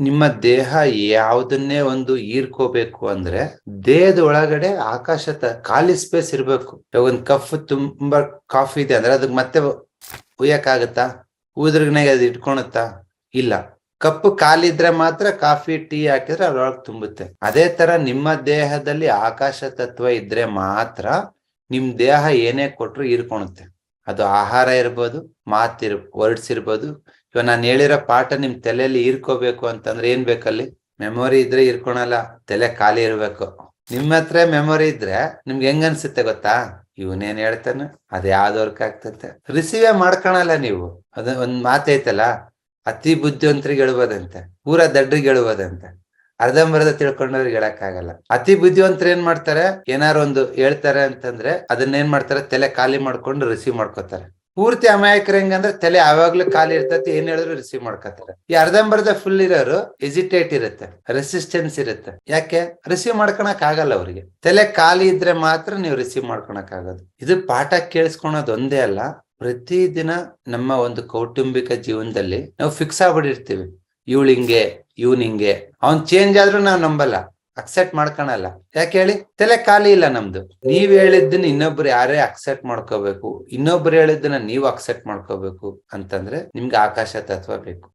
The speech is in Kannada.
ನಿಮ್ಮ ದೇಹ ಯಾವುದನ್ನೇ ಒಂದು ಈರ್ಕೋಬೇಕು ಅಂದ್ರೆ ದೇಹದ ಒಳಗಡೆ ಆಕಾಶ ಖಾಲಿ ಸ್ಪೇಸ್ ಇರ್ಬೇಕು. ಇವಾಗ ಒಂದ್ ಕಫ್ ತುಂಬಾ ಕಾಫಿ ಇದೆ ಅಂದ್ರೆ ಅದಕ್ಕೆ ಮತ್ತೆ ಉಯ್ಯಕ್ಕಾಗತ್ತಾ? ಊದ್ರಗ್ನಾಗ ಅದು ಇಟ್ಕೊಳತ್ತಾ ಇಲ್ಲ. ಕಪ್ಪು ಖಾಲಿ ಇದ್ರೆ ಮಾತ್ರ ಕಾಫಿ ಟೀ ಹಾಕಿದ್ರೆ ಅದ್ರೊಳಗೆ ತುಂಬುತ್ತೆ. ಅದೇ ತರ ನಿಮ್ಮ ದೇಹದಲ್ಲಿ ಆಕಾಶ ತತ್ವ ಇದ್ರೆ ಮಾತ್ರ ನಿಮ್ ದೇಹ ಏನೇ ಕೊಟ್ರು ಹೀರ್ಕೊಳುತ್ತೆ ಅದು ಆಹಾರ ಇರ್ಬೋದು ಮಾತಿರ್ ವರ್ಡ್ಸ್ ಇರ್ಬೋದು. ಇವಾಗ ನಾನು ಹೇಳಿರೋ ಪಾಠ ನಿಮ್ ತಲೆಯಲ್ಲಿ ಇರ್ಕೋಬೇಕು ಅಂತಂದ್ರೆ ಏನ್ ಬೇಕಲ್ಲಿ? ಮೆಮೊರಿ ಇದ್ರೆ ಇರ್ಕೊಳಲ್ಲ ತಲೆ ಖಾಲಿ ಇರ್ಬೇಕು. ನಿಮ್ಮ ಹತ್ರ ಮೆಮೊರಿ ಇದ್ರೆ ನಿಮ್ಗೆ ಹೆಂಗ್ ಅನ್ಸುತ್ತೆ ಗೊತ್ತಾ? ಇವನೇನ್ ಹೇಳ್ತಾನೆ, ಅದ್ ವರ್ಕ್ ಆಗ್ತಂತೆ. ರಿಸೀವೇ ಮಾಡ್ಕೊಳಲ್ಲ ನೀವು. ಅದ ಒಂದ್ ಮಾತೈತಲ್ಲ, ಅತಿ ಬುದ್ಧಿವಂತರಿಗೆ ಹೇಳ್ಬೋದಂತೆ, ಪೂರಾ ದಡ್ರಿಗೆ ಹೇಳ್ಬೋದಂತೆ. ಅರ್ಧಂಬರ್ಧ ತಿಳ್ಕೊಂಡವ್ರಿಗೆ ಹೇಳಕ್ಕಾಗಲ್ಲ. ಅತಿ ಬುದ್ಧಿವಂತರು ಏನ್ ಮಾಡ್ತಾರೆ? ಏನಾರು ಒಂದು ಹೇಳ್ತಾರೆ ಅಂತಂದ್ರೆ ಅದನ್ನ ಏನ್ ಮಾಡ್ತಾರೆ? ತಲೆ ಖಾಲಿ ಮಾಡ್ಕೊಂಡು ರಿಸೀವ್ ಮಾಡ್ಕೋತಾರೆ. ಪೂರ್ತಿ ಅಮಾಯಕರ ಹೆಂಗಂದ್ರೆ ತಲೆ ಯಾವಾಗ್ಲೂ ಖಾಲಿ ಇರ್ತತಿ, ಏನ್ ಹೇಳಿದ್ರು ರಿಸೀವ್ ಮಾಡ್ಕೋತಾರೆ. ಈ ಅರ್ಧಂಬರ್ಧ ಫುಲ್ ಇರೋರು ಎಜಿಟೇಟ್ ಇರುತ್ತೆ ರೆಸಿಸ್ಟೆನ್ಸ್ ಇರುತ್ತೆ. ಯಾಕೆ? ರಿಸೀವ್ ಮಾಡ್ಕೊಳಕ್ ಆಗಲ್ಲ ಅವ್ರಿಗೆ. ತಲೆ ಖಾಲಿ ಇದ್ರೆ ಮಾತ್ರ ನೀವು ರಿಸೀವ್ ಮಾಡ್ಕೊಳಕ್ ಆಗೋದು ಇದು ಪಾಠ ಕೇಳಿಸ್ಕೊಳೋದು ಒಂದೇ ಅಲ್ಲ, ಪ್ರತಿದಿನ ನಮ್ಮ ಒಂದು ಕೌಟುಂಬಿಕ ಜೀವನದಲ್ಲಿ ನಾವು ಫಿಕ್ಸ್ ಆಗ್ಬಿಟ್ಟಿರ್ತೀವಿ. ಇವಳು ಹಿಂಗೆ ಇವನ್ ಹಿಂಗೆ ಅವ್ನ್ ಚೇಂಜ್ ಆದ್ರೂ ನಾವ್ ನಂಬಲ್ಲ. ಅಕ್ಸೆಪ್ಟ್ ಮಾಡ್ಕೊಳಲ್ಲ ಯಾಕೆ ಹೇಳಿ? ತಲೆ ಖಾಲಿ ಇಲ್ಲ ನಮ್ದು. ನೀವ್ ಹೇಳಿದ್ದನ್ನ ಇನ್ನೊಬ್ರು ಯಾರೇ ಅಕ್ಸೆಪ್ಟ್ ಮಾಡ್ಕೋಬೇಕು, ಇನ್ನೊಬ್ರು ಹೇಳಿದ್ದನ್ನ ನೀವು ಅಕ್ಸೆಪ್ಟ್ ಮಾಡ್ಕೋಬೇಕು ಅಂತಂದ್ರೆ ನಿಮ್ಗೆ ಆಕಾಶ ತತ್ವ ಬೇಕು.